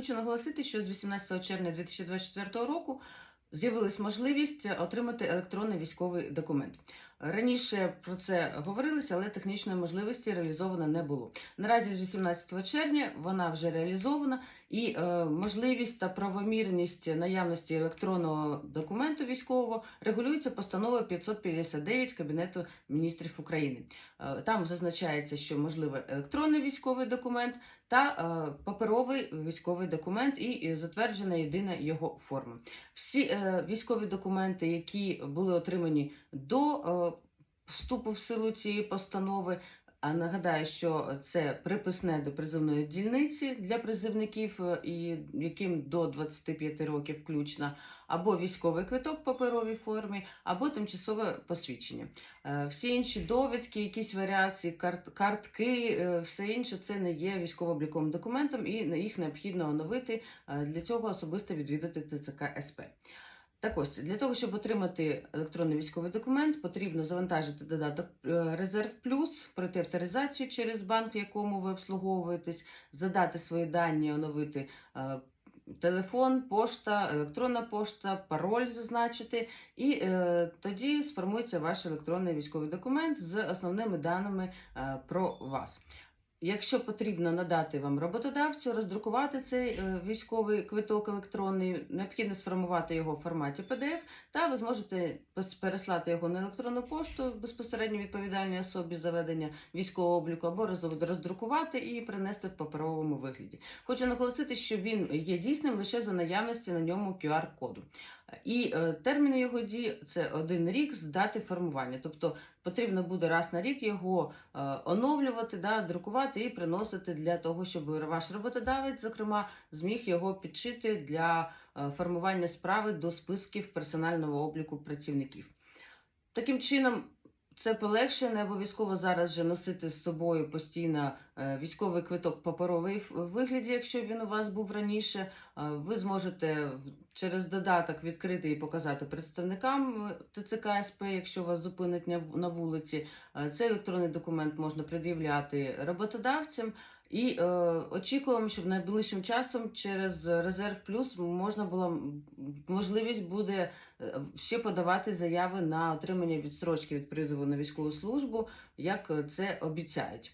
Хочу наголосити, що з 18 червня 2024 року з'явилась можливість отримати електронний військовий документ. Раніше про це говорилося, але технічної можливості реалізовано не було. Наразі з 18 червня вона вже реалізована, і е, можливість та правомірність наявності електронного документу військового регулюється постановою 559 Кабінету міністрів України. Е, Там зазначається, що можливий електронний військовий документ та е, паперовий військовий документ і і затверджена єдина його форма. Всі е, військові документи, які були отримані до е, вступу в силу цієї постанови. А нагадаю, що це приписне до призовної дільниці для призивників, е, і яким до 25 років включно, або військовий квиток в паперовій формі, або тимчасове посвідчення. Е, Всі інші довідки, якісь варіації, карт, картки, е, все інше це не є військово-обліковим документом, і їх необхідно оновити. Для цього особисто відвідати ТЦК СП. Так ось, для того, щоб отримати електронний військовий документ, потрібно завантажити додаток е, Резерв Плюс, пройти авторизацію через банк, в якому ви обслуговуєтесь, задати свої дані, оновити е, телефон, пошта, електронна пошта, пароль зазначити, і е, тоді сформується ваш електронний військовий документ з основними даними е, про вас. Якщо потрібно надати вам роботодавцю, роздрукувати цей е, військовий квиток електронний, необхідно сформувати його в форматі PDF, та ви зможете переслати його на електронну пошту безпосередньо відповідальній особі за ведення військового обліку, або роз- роздрукувати і принести в паперовому вигляді. Хочу наголосити, що він є дійсним лише за наявності на ньому QR-коду. І е, терміни його дії це один рік з дати формування. Тобто потрібно буде раз на рік його е, оновлювати, да, друкувати і приносити для того, щоб ваш роботодавець, зокрема, зміг його підшити для е, формування справи до списків персонального обліку працівників. Таким чином. Це полегшує, не обов'язково зараз же носити з собою постійно е, військовий квиток в паперовий вигляді, якщо він у вас був раніше. Е, Ви зможете через додаток відкрити і показати представникам е, ТЦК СП, якщо вас зупинить на вулиці. Цей електронний документ можна пред'являти роботодавцям. І е, очікуємо, що найближчим часом через резерв плюс можна було можливість буде е, ще подавати заяви на отримання відстрочки від призову на військову службу, як е, це обіцяють.